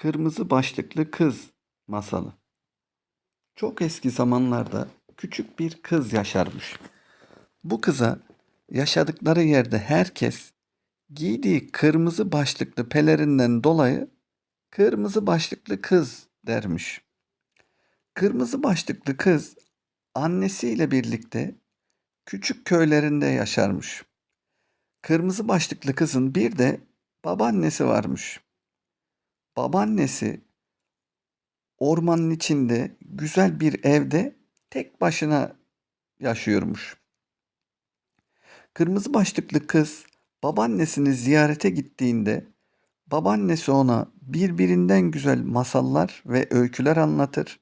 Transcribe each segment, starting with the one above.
Kırmızı başlıklı kız masalı. Çok eski zamanlarda küçük bir kız yaşarmış. Bu kıza yaşadıkları yerde herkes giydiği kırmızı başlıklı pelerinden dolayı kırmızı başlıklı kız dermiş. Kırmızı başlıklı kız annesiyle birlikte küçük köylerinde yaşarmış. Kırmızı başlıklı kızın bir de babaannesi varmış. Babaannesi ormanın içinde güzel bir evde tek başına yaşıyormuş. Kırmızı başlıklı kız babaannesini ziyarete gittiğinde babaannesi ona birbirinden güzel masallar ve öyküler anlatır.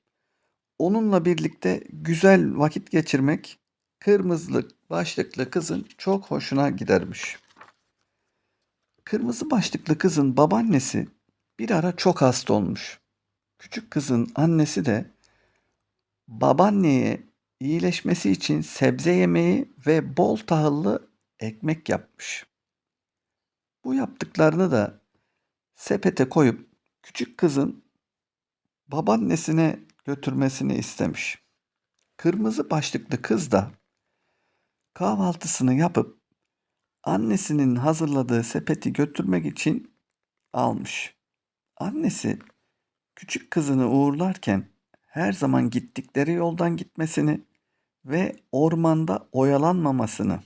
Onunla birlikte güzel vakit geçirmek kırmızı başlıklı kızın çok hoşuna gidermiş. Kırmızı başlıklı kızın babaannesi bir ara çok hasta olmuş. Küçük kızın annesi de babaanneye iyileşmesi için sebze yemeği ve bol tahıllı ekmek yapmış. Bu yaptıklarını da sepete koyup küçük kızın babaannesine götürmesini istemiş. Kırmızı başlıklı kız da kahvaltısını yapıp annesinin hazırladığı sepeti götürmek için almış. Annesi küçük kızını uğurlarken her zaman gittikleri yoldan gitmesini ve ormanda oyalanmamasını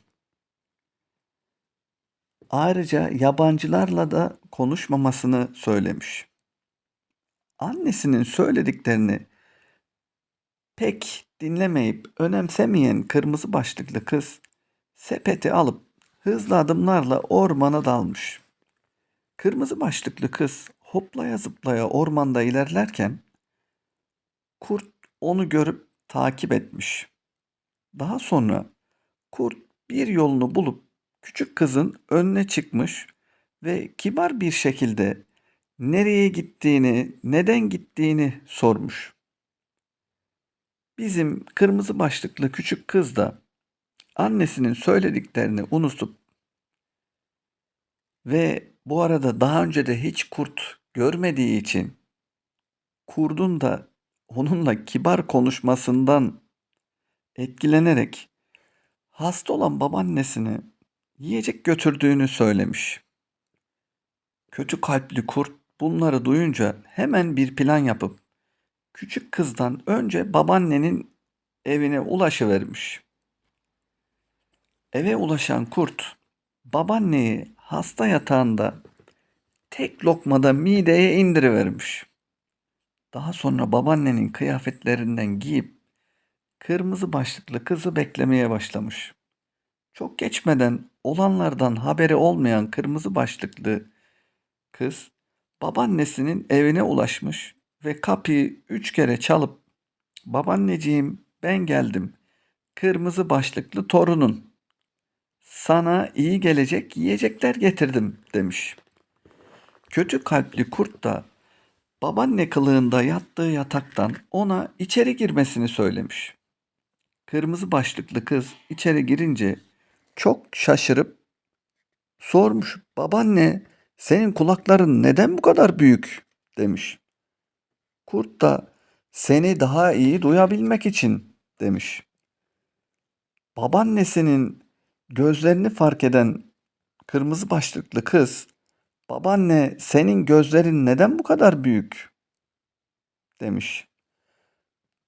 ayrıca yabancılarla da konuşmamasını söylemiş. Annesinin söylediklerini pek dinlemeyip önemsemeyen kırmızı başlıklı kız sepeti alıp hızlı adımlarla ormana dalmış. Kırmızı başlıklı kız hoplaya zıplaya ormanda ilerlerken kurt onu görüp takip etmiş. Daha sonra kurt bir yolunu bulup küçük kızın önüne çıkmış ve kibar bir şekilde nereye gittiğini, neden gittiğini sormuş. Bizim kırmızı başlıklı küçük kız da annesinin söylediklerini unutup ve bu arada daha önce de hiç kurt görmediği için kurdun da onunla kibar konuşmasından etkilenerek hasta olan babaannesini yiyecek götürdüğünü söylemiş. Kötü kalpli kurt bunları duyunca hemen bir plan yapıp küçük kızdan önce babaannenin evine ulaşıvermiş. Eve ulaşan kurt babaanneyi hasta yatağında tek lokmada mideye indirivermiş. Daha sonra babaannenin kıyafetlerinden giyip kırmızı başlıklı kızı beklemeye başlamış. Çok geçmeden olanlardan haberi olmayan kırmızı başlıklı kız babaannesinin evine ulaşmış ve kapıyı üç kere çalıp babaanneciğim ben geldim. Kırmızı başlıklı torunun. Sana iyi gelecek yiyecekler getirdim demiş. Kötü kalpli kurt da babaanne kılığında yattığı yataktan ona içeri girmesini söylemiş. Kırmızı başlıklı kız içeri girince çok şaşırıp sormuş. Babaanne senin kulakların neden bu kadar büyük demiş. Kurt da seni daha iyi duyabilmek için demiş. Babaannesinin gözlerini fark eden kırmızı başlıklı kız Babaanne senin gözlerin neden bu kadar büyük? demiş.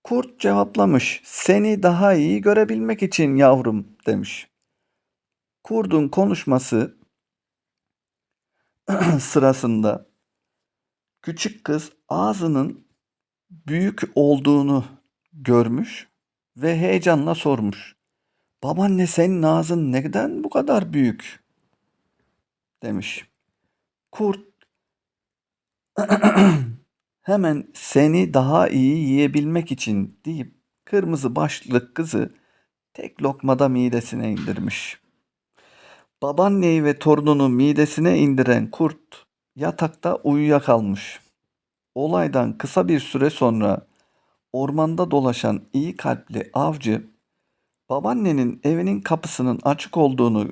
Kurt cevaplamış. Seni daha iyi görebilmek için yavrum demiş. Kurdun konuşması sırasında küçük kız ağzının büyük olduğunu görmüş ve heyecanla sormuş. Babaanne senin ağzın neden bu kadar büyük? demiş. Kurt hemen seni daha iyi yiyebilmek için deyip kırmızı başlık kızı tek lokmada midesine indirmiş. Babaanneyi ve torununu midesine indiren kurt yatakta uyuyakalmış. Olaydan kısa bir süre sonra ormanda dolaşan iyi kalpli avcı babaannenin evinin kapısının açık olduğunu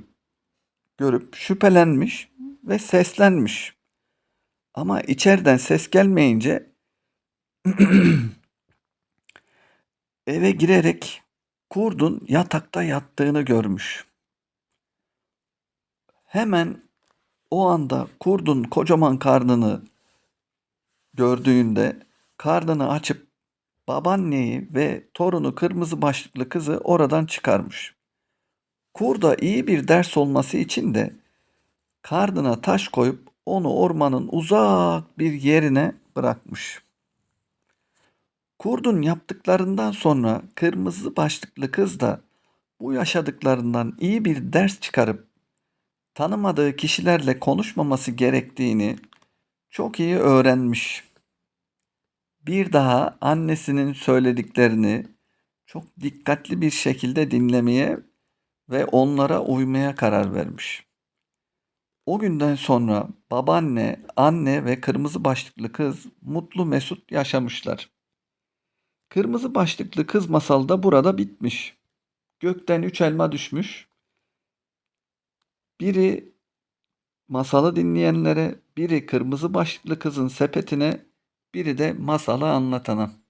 görüp şüphelenmiş ve seslenmiş. Ama içeriden ses gelmeyince eve girerek kurdun yatakta yattığını görmüş. Hemen o anda kurdun kocaman karnını gördüğünde karnını açıp babaanneyi ve torunu kırmızı başlıklı kızı oradan çıkarmış. Kurda iyi bir ders olması için de karnına taş koyup onu ormanın uzak bir yerine bırakmış. Kurdun yaptıklarından sonra kırmızı başlıklı kız da bu yaşadıklarından iyi bir ders çıkarıp tanımadığı kişilerle konuşmaması gerektiğini çok iyi öğrenmiş. Bir daha annesinin söylediklerini çok dikkatli bir şekilde dinlemeye ve onlara uymaya karar vermiş. O günden sonra babaanne, anne ve kırmızı başlıklı kız mutlu mesut yaşamışlar. Kırmızı başlıklı kız masalı da burada bitmiş. Gökten üç elma düşmüş. Biri masalı dinleyenlere, biri kırmızı başlıklı kızın sepetine, biri de masalı anlatana.